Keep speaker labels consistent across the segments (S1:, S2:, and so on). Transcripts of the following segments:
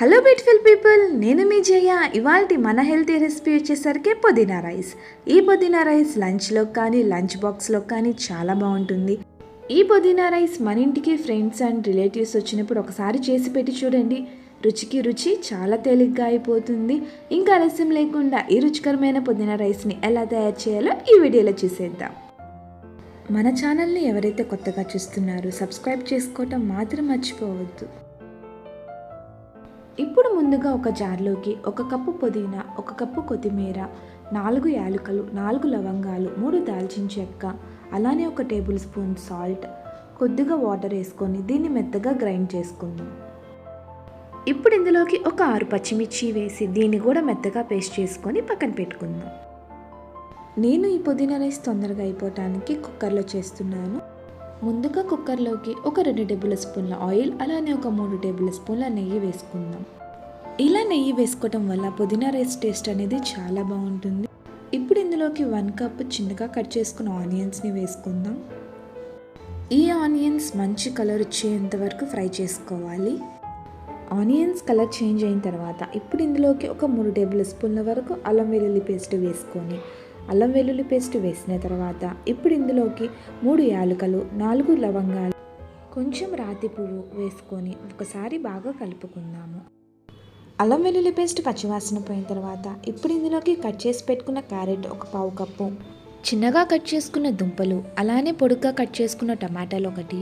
S1: Hello beautiful people నేను మీ జయ. ఇవాళ మన హెల్తీ రెసిపీ వచ్చేసరికి పుదీనా రైస్. ఈ పుదీనా రైస్ లంచ్లో కానీ లంచ్ బాక్స్లో కానీ చాలా బాగుంటుంది. ఈ పుదీనా రైస్ మన ఇంటికి ఫ్రెండ్స్ అండ్ రిలేటివ్స్ వచ్చినప్పుడు ఒకసారి చేసి పెట్టి చూడండి. రుచికి రుచి చాలా తేలిగ్గా అయిపోతుంది. ఇంకా ఆలస్యం లేకుండా ఈ రుచికరమైన పుదీనా రైస్ని ఎలా తయారు చేయాలో ఈ వీడియోలో చూసేద్దాం. మన ఛానల్ని ఎవరైతే కొత్తగా చూస్తున్నారో సబ్స్క్రైబ్ చేసుకోవటం మాత్రం మర్చిపోవద్దు. ఇప్పుడు ముందుగా ఒక జార్లోకి ఒక కప్పు పుదీనా ఒక కప్పు కొత్తిమీర నాలుగు యాలకులు నాలుగు లవంగాలు మూడు దాల్చిన చెక్క అలానే ఒక టేబుల్ స్పూన్ సాల్ట్. కొద్దిగా వాటర్ వేసుకొని దీన్ని మెత్తగా గ్రైండ్ చేసుకుందాం. ఇప్పుడు ఇందులోకి ఒక ఆరు పచ్చిమిర్చి వేసి దీన్ని కూడా మెత్తగా పేస్ట్ చేసుకొని పక్కన పెట్టుకుందాం. నేను ఈ పుదీనా రైస్ తొందరగా అయిపోవటానికి కుక్కర్లో చేస్తున్నాను. ముందుగా కుక్కర్లోకి ఒక రెండు టేబుల్ స్పూన్ల ఆయిల్ అలానే ఒక మూడు టేబుల్ స్పూన్ల నెయ్యి వేసుకుందాం. ఇలా నెయ్యి వేసుకోవటం వల్ల పుదీనా రైస్ టేస్ట్ అనేది చాలా బాగుంటుంది. ఇప్పుడు ఇందులోకి వన్ కప్ చిన్నగా కట్ చేసుకున్న ఆనియన్స్ని వేసుకుందాం. ఈ ఆనియన్స్ మంచి కలర్ వచ్చేంత వరకు ఫ్రై చేసుకోవాలి. ఆనియన్స్ కలర్ చేంజ్ అయిన తర్వాత ఇప్పుడు ఇందులోకి ఒక మూడు టేబుల్ స్పూన్ల వరకు అల్లం వెల్లుల్లి పేస్ట్ వేసుకొని అల్లం వెల్లుల్లి పేస్ట్ వేసిన తర్వాత ఇప్పుడు ఇందులోకి మూడు యాలకలు నాలుగు లవంగాలు కొంచెం రాతి పువ్వు వేసుకొని ఒకసారి బాగా కలుపుకుందాము. అల్లం వెల్లుల్లి పేస్ట్ పచ్చివాసన పోయిన తర్వాత ఇప్పుడు ఇందులోకి కట్ చేసి పెట్టుకున్న క్యారెట్ ఒక పావు కప్పు చిన్నగా కట్ చేసుకున్న దుంపలు అలానే పొడుగ్గా కట్ చేసుకున్న టమాటాలు ఒకటి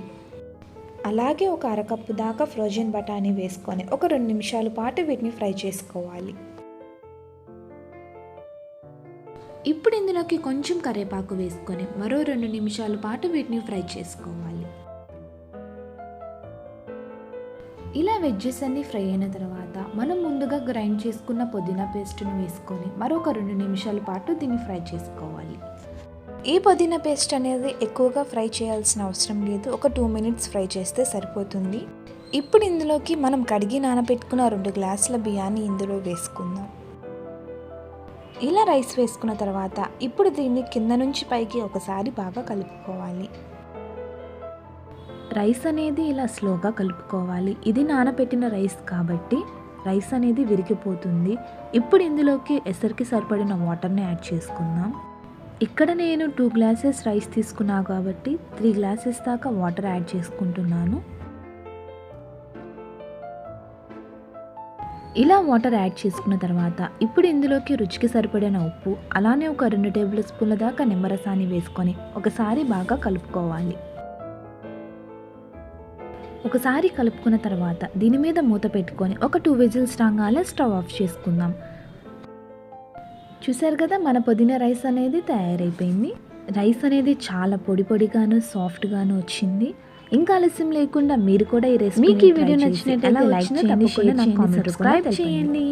S1: అలాగే ఒక అరకప్పు దాకా ఫ్రోజన్ బఠానీ వేసుకొని ఒక రెండు నిమిషాల పాటు వీటిని ఫ్రై చేసుకోవాలి. ఇప్పుడు ఇందులోకి కొంచెం కరివేపాకు వేసుకొని మరో రెండు నిమిషాల పాటు వీటిని ఫ్రై చేసుకోవాలి. ఇలా వెజ్జెస్ అన్ని ఫ్రై అయిన తర్వాత మనం ముందుగా గ్రైండ్ చేసుకున్న పుదీనా పేస్ట్ను వేసుకొని మరొక రెండు నిమిషాల పాటు దీన్ని ఫ్రై చేసుకోవాలి. ఈ పుదీనా పేస్ట్ అనేది ఎక్కువగా ఫ్రై చేయాల్సిన అవసరం లేదు. ఒక టూ మినిట్స్ ఫ్రై చేస్తే సరిపోతుంది. ఇప్పుడు ఇందులోకి మనం కడిగి నానబెట్టుకున్న రెండు గ్లాసుల బియ్యాన్ని ఇందులో వేసుకుందాం. ఇలా రైస్ వేసుకున్న తర్వాత ఇప్పుడు దీన్ని కింద నుంచి పైకి ఒకసారి బాగా కలుపుకోవాలి. రైస్ అనేది ఇలా స్లోగా కలుపుకోవాలి. ఇది నానబెట్టిన రైస్ కాబట్టి రైస్ అనేది విరిగిపోతుంది. ఇప్పుడు ఇందులోకి ఎసరికి సరిపడిన వాటర్ని యాడ్ చేసుకుందాం. ఇక్కడ నేను టూ గ్లాసెస్ రైస్ తీసుకున్నా కాబట్టి త్రీ గ్లాసెస్ దాకా వాటర్ యాడ్ చేసుకుంటున్నాను. ఇలా వాటర్ యాడ్ చేసుకున్న తర్వాత ఇప్పుడు ఇందులోకి రుచికి సరిపడిన ఉప్పు అలానే ఒక రెండు టేబుల్ స్పూన్ల దాకా నిమ్మరసాన్ని వేసుకొని ఒకసారి బాగా కలుపుకోవాలి. ఒకసారి కలుపుకున్న తర్వాత దీని మీద మూత పెట్టుకొని ఒక టూ విజిల్స్ రాగానే స్టవ్ ఆఫ్ చేసుకుందాం. చూసారు కదా మన పుదీనా రైస్ అనేది తయారైపోయింది. రైస్ అనేది చాలా పొడి పొడిగాను సాఫ్ట్గాను వచ్చింది. ఇంకా ఆలస్యం లేకుండా మీరు కూడా ఈ రెసిపీ
S2: మీకు ఈ వీడియో నచ్చినట్లయితే
S1: లైక్ చేయండి సబ్స్క్రైబ్ చేయండి.